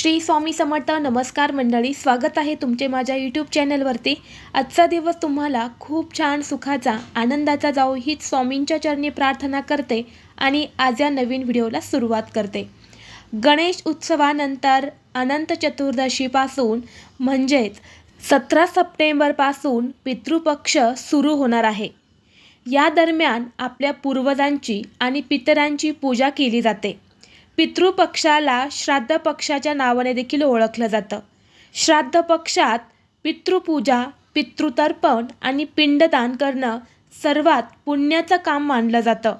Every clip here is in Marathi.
श्री स्वामी समर्थ नमस्कार मंडळी स्वागत आहे तुमचे माझ्या यूट्यूब चॅनलवरती आजचा दिवस तुम्हाला खूप छान सुखाचा आनंदाचा जाऊ हीच स्वामींच्या चरणी प्रार्थना करते आणि आज या नवीन व्हिडिओला सुरुवात करते. गणेश उत्सवानंतर अनंत चतुर्दशीपासून म्हणजेच सतरा सप्टेंबरपासून पितृपक्ष सुरू होणार आहे. या दरम्यान आपल्या पूर्वजांची आणि पितरांची पूजा केली जाते. पितृपक्षाला श्राद्ध पक्षाच्या नावाने देखील ओळखलं जातं. श्राद्ध पक्षात पितृपूजा पितृतर्पण आणि पिंडदान करणं सर्वात पुण्याचं काम मानलं जातं.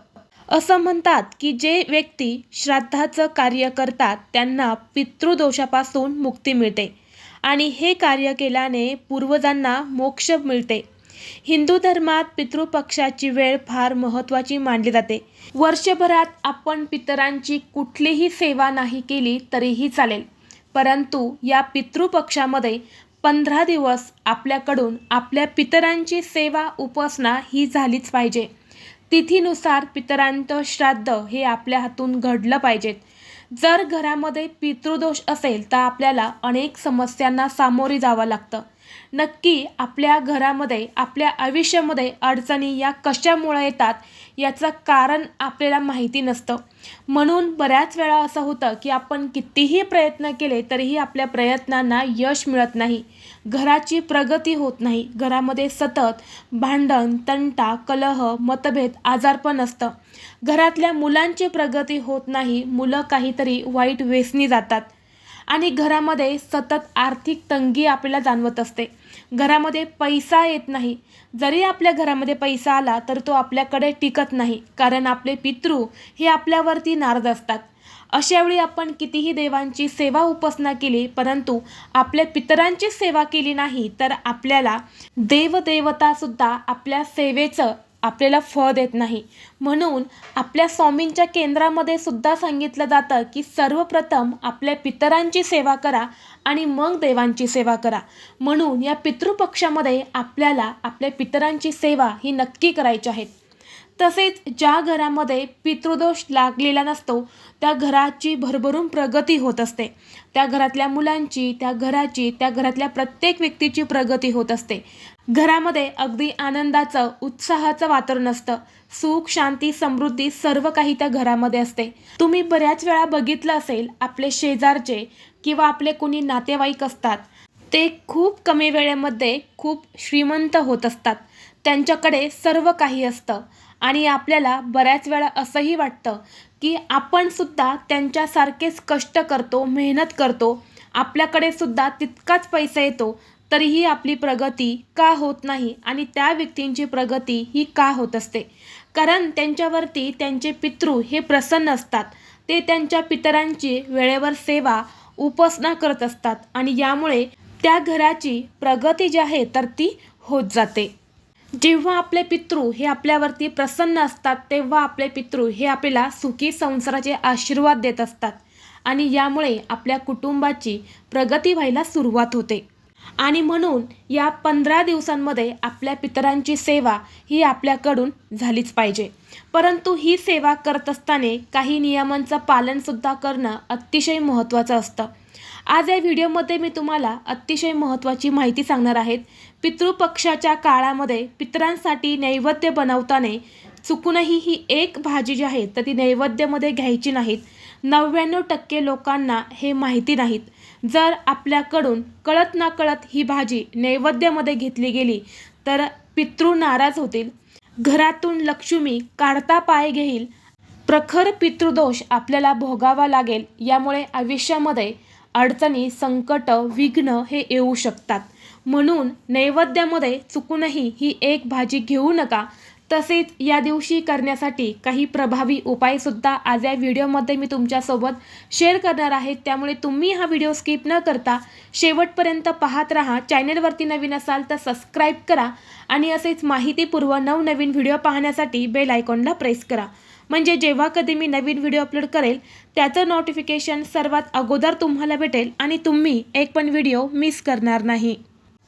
असं म्हणतात की जे व्यक्ती श्राद्धाचं कार्य करतात त्यांना पितृदोषापासून मुक्ती मिळते आणि हे कार्य केल्याने पूर्वजांना मोक्ष मिळते. हिंदू धर्मात पितृपक्षाची वेळ फार महत्त्वाची मानली जाते. वर्षभरात आपण पितरांची कुठलीही सेवा नाही केली तरीही चालेल. परंतु या पितृपक्षामध्ये पंधरा दिवस आपल्याकडून आपल्या पितरांची सेवा उपासना ही झालीच पाहिजे. तिथीनुसार पितरांचं श्राद्ध हे आपल्या हातून घडलं पाहिजेत जर घरामध्ये पितृदोष असेल तर आपल्याला अनेक समस्यांना सामोरे जावं लागतं. नक्की आपल्या घरामध्ये आपल्या आयुष्यामध्ये अडचणी या कशामुळे येतात याचं कारण आपल्याला माहिती नसतं. म्हणून बऱ्याच वेळा असं होतं की आपण कितीही प्रयत्न केले तरीही आपल्या प्रयत्नांना यश मिळत नाही. घराची प्रगती होत नाही. घरामध्ये सतत भांडण तंटा कलह मतभेद आजारपण असतं घरातल्या मुलांची प्रगती होत नाही. मुलं काहीतरी वाईट वेसनी जातात. आणि घरामध्ये सतत आर्थिक तंगी आपल्याला जाणवत असते. घरामध्ये पैसा येत नाही. जरी आपल्या घरामध्ये पैसा आला तर तो आपल्याकडे टिकत नाही कारण आपले पितृ हे आपल्यावरती नाराज असतात. अशावेळी आपण कितीही देवांची सेवा उपासना केली परंतु आपल्या पितरांची सेवा केली नाही तर आपल्याला देवदेवतासुद्धा आपल्या सेवेचं आपल्याला फळ देत नाही. म्हणून आपल्या स्वामींच्या केंद्रामध्ये सुद्धा सांगितलं जातं की सर्वप्रथम आपल्या पितरांची सेवा करा आणि मग देवांची सेवा करा. म्हणून या पितृपक्षामध्ये आपल्याला आपल्या पितरांची सेवा ही नक्की करायची आहेत तसेच ज्या घरामध्ये पितृदोष लागलेला नसतो त्या घराची भरभरून प्रगती होत असते. त्या घरातल्या मुलांची त्या घराची त्या घरातल्या प्रत्येक व्यक्तीची प्रगती होत असते. घरामध्ये अगदी आनंदाचं उत्साहाचं वातावरण असतं. सुख शांती समृद्धी सर्व काही त्या घरामध्ये असते. तुम्ही बऱ्याच वेळा बघितलं असेल आपले शेजारचे किंवा आपले कोणी नातेवाईक असतात. ते खूप कमी वेळेमध्ये खूप श्रीमंत होत असतात. त्यांच्याकडे सर्व काही असतं. आणि आपल्याला बऱ्याच वेळा असंही वाटतं की आपण सुद्धा त्यांच्यासारखेच कष्ट करतो मेहनत करतो. आपल्याकडे सुद्धा तितकाच पैसा येतो तरीही आपली प्रगती का होत नाही आणि त्या व्यक्तींची प्रगती ही का होत असते? कारण त्यांच्यावरती त्यांचे पितृ हे प्रसन्न असतात. ते त्यांच्या पितरांची वेळेवर सेवा उपासना करत असतात आणि यामुळे त्या घराची प्रगती जी आहे तर ती होत जाते. जेव्हा आपले पितृ हे आपल्यावरती प्रसन्न असतात तेव्हा आपले पितृ हे आपल्याला सुखी संसाराचे आशीर्वाद देत असतात आणि यामुळे आपल्या कुटुंबाची प्रगती व्हायला सुरुवात होते. आणि म्हणून या पंधरा दिवसांमध्ये आपल्या पितरांची सेवा ही आपल्याकडून झालीच पाहिजे. परंतु ही सेवा करत असताना काही नियमांचं पालनसुद्धा करणं अतिशय महत्त्वाचं असतं. आज या व्हिडिओमध्ये मी तुम्हाला अतिशय महत्त्वाची माहिती सांगणार आहेत पितृपक्षाच्या काळामध्ये पितरांसाठी नैवेद्य बनवताना चुकूनही ही एक भाजी जी आहे तर ती नैवेद्यामध्ये घ्यायची नाहीत. नव्याण्णव टक्के लोकांना हे माहिती नाहीत. जर आपल्याकडून कळत ना कळत ही भाजी नैवेद्यामध्ये घेतली गेली तर पितृ नाराज होतील. घरातून लक्ष्मी काढता पाय घेईल. प्रखर पितृदोष आपल्याला भोगावा लागेल यामुळे आयुष्यामध्ये अडचणी संकट विघ्न हे येऊ शकतात. म्हणून नैवेद्यामध्ये चुकूनही ही एक भाजी घेऊ नका. तसेच या दिवशी करण्यासाठी काही प्रभावी उपायसुद्धा आज या व्हिडिओमध्ये मी तुमच्यासोबत शेअर करणार आहे. त्यामुळे तुम्ही हा व्हिडिओ स्किप न करता शेवटपर्यंत पाहत राहा. चॅनलवरती नवीन असाल तर सबस्क्राईब करा आणि असेच माहितीपूर्व नवनवीन व्हिडिओ पाहण्यासाठी बेल आयकॉनला प्रेस करा. म्हणजे जेव्हा कधी मी नवीन व्हिडिओ अपलोड करेल त्याचं नोटिफिकेशन सर्वात अगोदर तुम्हाला भेटेल आणि तुम्ही एक पण व्हिडिओ मिस करणार नाही.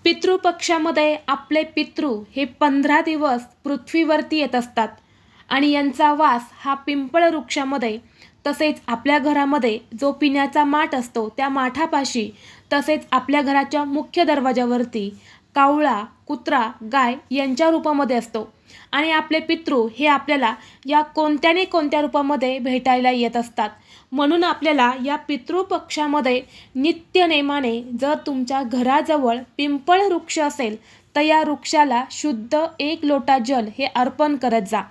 पितृपक्षामध्ये आपले पितृ हे पंधरा दिवस पृथ्वीवरती येत असतात. आणि यांचा वास हा पिंपळ वृक्षामध्ये तसेच आपल्या घरामध्ये जो पिण्याचा माठ असतो त्या माठापाशी तसेच आपल्या घराच्या मुख्य दरवाजावरती कावळा कुत्रा गाय यांच्या रूपामध्ये असतो. आणि आपले पितृ हे आपल्याला या कोणत्याने कोणत्या रूपामध्ये भेटायला येत असतात? म्हणून आपल्याला या पितृपक्षामध्ये नित्यनेमाने जर तुमच्या घराजवळ पिंपळ वृक्ष असेल तर या वृक्षाला शुद्ध एक लोटा जल हे अर्पण करत जा.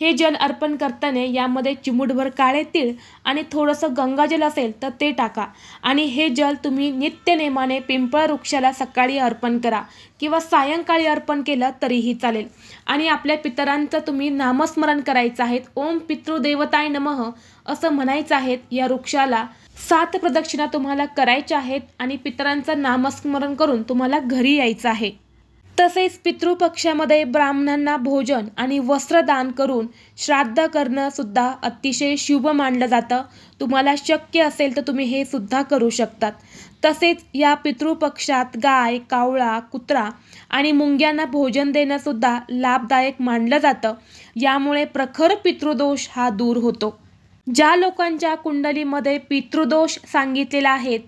हे जल अर्पण करताना यामध्ये चिमूटभर काळे तीळ आणि थोडंसं गंगाजल असेल तर ते टाका. आणि हे जल तुम्ही नित्यनेमाने पिंपळ वृक्षाला सकाळी अर्पण करा किंवा सायंकाळी अर्पण केलं तरीही चालेल. आणि आपल्या पितरांचं तुम्ही नामस्मरण करायचं आहे. ओम पितृदेवताय नमः असं म्हणायचं आहे. या वृक्षाला सात प्रदक्षिणा तुम्हाला करायच्या आहेत आणि पितरांचं नामस्मरण करून तुम्हाला घरी यायचं आहे. तसेच पितृपक्षामध्ये ब्राह्मणांना भोजन आणि वस्त्रदान करून श्राद्ध करणं सुद्धा अतिशय शुभ मानलं जातं. तुम्हाला शक्य असेल तर तुम्ही हे सुद्धा करू शकतात. तसेच या पितृपक्षात गाय कावळा कुत्रा आणि मुंग्यांना भोजन देणंसुद्धा लाभदायक मानलं जातं. यामुळे प्रखर पितृदोष हा दूर होतो. ज्या लोकांच्या कुंडलीमध्ये पितृदोष सांगितलेला आहेत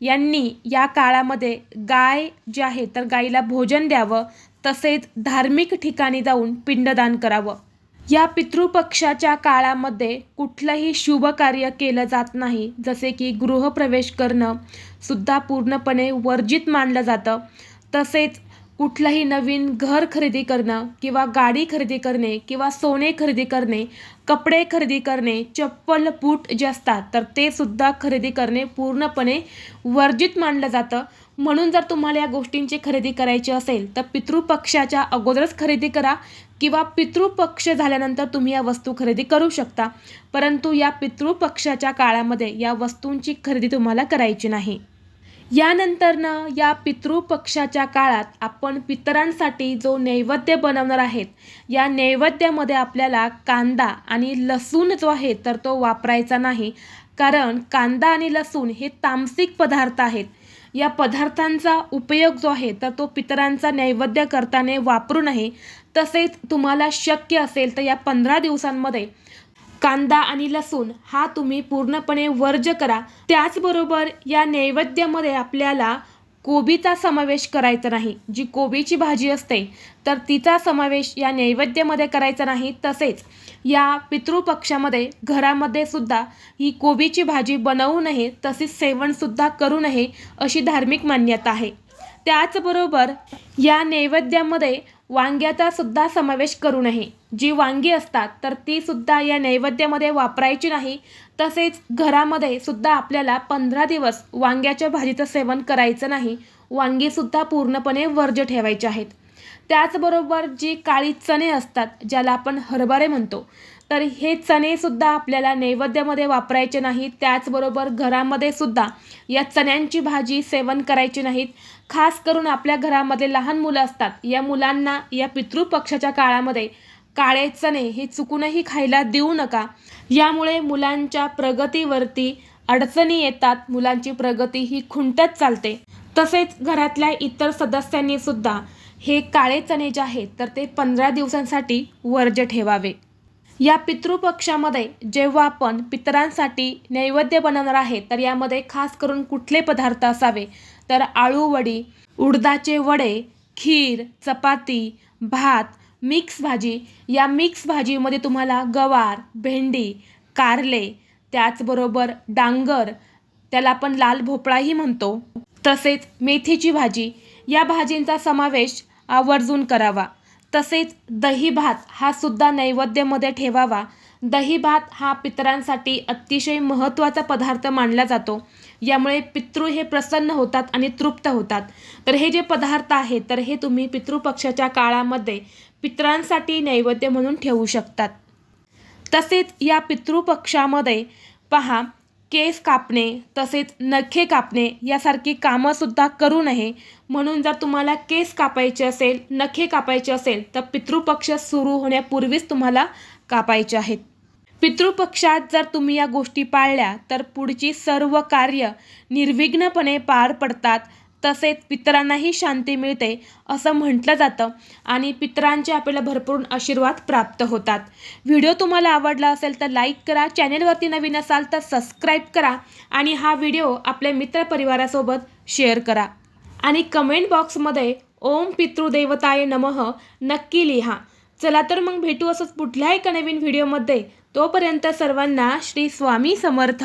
यांनी या काळामध्ये गाय जे आहे तर गाईला भोजन द्यावं तसेच धार्मिक ठिकाणी जाऊन पिंडदान करावं. या पितृपक्षाच्या काळामध्ये कुठलंही शुभ कार्य केलं जात नाही जसे की गृहप्रवेश करणं सुद्धा पूर्णपणे वर्जित मानलं जातं. तसेच कुठलंही नवीन घर खरेदी करणं किंवा गाडी खरेदी करणे किंवा सोने खरेदी करणे कपडे खरेदी करणे चप्पल बूट जे असतात तर ते सुद्धा खरेदी करणे पूर्णपणे वर्जित मानलं जातं. म्हणून जर तुम्हाला या गोष्टींची खरेदी करायची असेल तर पितृपक्षाच्या अगोदरच खरेदी करा किंवा पितृपक्ष झाल्यानंतर तुम्ही या वस्तू खरेदी करू शकता. परंतु या पितृपक्षाच्या काळामध्ये या वस्तूंची खरेदी तुम्हाला करायची नाही. यानंतरनं या पितृपक्षाच्या काळात आपण पितरांसाठी जो नैवेद्य बनवणार आहेत या नैवेद्यामध्ये आपल्याला कांदा आणि लसूण जो आहे तर तो वापरायचा नाही. कारण कांदा आणि लसूण हे तामसिक पदार्थ आहेत. या पदार्थांचा उपयोग जो आहे तर तो पितरांचा नैवेद्य करताना वापरू नये. तसेच तुम्हाला शक्य असेल तर या पंधरा दिवसांमध्ये कांदा आणि लसूण हा तुम्ही पूर्णपणे वर्ज करा. त्याचबरोबर या नैवेद्यामध्ये आपल्याला कोबीचा समावेश करायचा नाही. जी कोबीची भाजी असते तर तिचा समावेश या नैवेद्यामध्ये करायचा नाही. तसेच या पितृपक्षामध्ये घरामध्ये सुद्धा ही कोबीची भाजी बनवू नये तसेच सेवनसुद्धा करू नये अशी धार्मिक मान्यता आहे. त्याचबरोबर या नैवेद्यामध्ये वांग्याचा सुद्धा समावेश करू नये. जी वांगी असतात तर ती सुद्धा या नैवेद्यामध्ये वापरायची नाही. तसेच घरामध्ये सुद्धा आपल्याला पंधरा दिवस वांग्याच्या भाजीचं सेवन करायचं नाही. वांगीसुद्धा पूर्णपणे वर्ज्य ठेवायचे आहेत. त्याचबरोबर जी काळी चणे असतात ज्याला आपण हरभरे म्हणतो तर हे चणेसुद्धा आपल्याला नैवेद्यामध्ये वापरायचे नाहीत. त्याचबरोबर घरामध्ये सुद्धा या चण्यांची भाजी सेवन करायची नाहीत. खास करून आपल्या घरामध्ये लहान मुलं असतात. या मुलांना या पितृपक्षाच्या काळामध्ये काळे चणे हे चुकूनही खायला देऊ नका. यामुळे मुलांच्या प्रगतीवरती अडचणी येतात. मुलांची प्रगती ही खुंटत चालते. तसेच घरातल्या इतर सदस्यांनी सुद्धा हे काळे चणे जे आहेत तर ते पंधरा दिवसांसाठी वर्ज ठेवावे. या पितृपक्षामध्ये जेव्हा आपण पितरांसाठी नैवेद्य बनवणार आहे तर यामध्ये खास करून कुठले पदार्थ असावे? तर आळूवडी उडदाचे वडे खीर चपाती भात मिक्स भाजी. या मिक्स भाजीमध्ये तुम्हाला गवार भेंडी कारले त्याचबरोबर डांगर त्याला आपण लाल भोपळाही म्हणतो. तसेच मेथीची भाजी. या भाजींचा समावेश आवर्जून करावा. तसेच दही भात हा सुद्धा नैवेद्यामध्ये ठेवावा. दही भात हा पितरांसाठी अतिशय महत्त्वाचा पदार्थ मानला जातो. यामुळे पितृ हे प्रसन्न होतात आणि तृप्त होतात. तर हे जे पदार्थ आहेत तर हे तुम्ही पितृपक्षाच्या काळामध्ये पितरांसाठी नैवेद्य म्हणून ठेवू शकतात. तसेच या पितृपक्षामध्ये पहा केस कापणे तसेच नखे कापणे यासारखी कामंसुद्धा करू नये. म्हणून जर तुम्हाला केस कापायचे असेल नखे कापायचे असेल तर पितृपक्ष सुरू होण्यापूर्वीच तुम्हाला कापायचे आहेत. पितृपक्षात जर तुम्ही या गोष्टी पाळल्या तर पुढची सर्व कार्य निर्विघ्नपणे पार पडतात. तसेच पितरांनाही शांती मिळते असं म्हटलं जातं आणि पितरांचे आपल्याला भरपूर आशीर्वाद प्राप्त होतात. व्हिडिओ तुम्हाला आवडला असेल तर लाईक करा चॅनेलवरती नवीन असाल तर सबस्क्राईब करा आणि हा व्हिडिओ आपल्या मित्रपरिवारासोबत शेअर करा. आणि कमेंट बॉक्समध्ये ओम पितृदेवताय नमः नक्की लिहा. चला तर मग भेटू असंच कुठल्याही एका नवीन व्हिडिओमध्ये. तोपर्यंत सर्वांना श्री स्वामी समर्थ.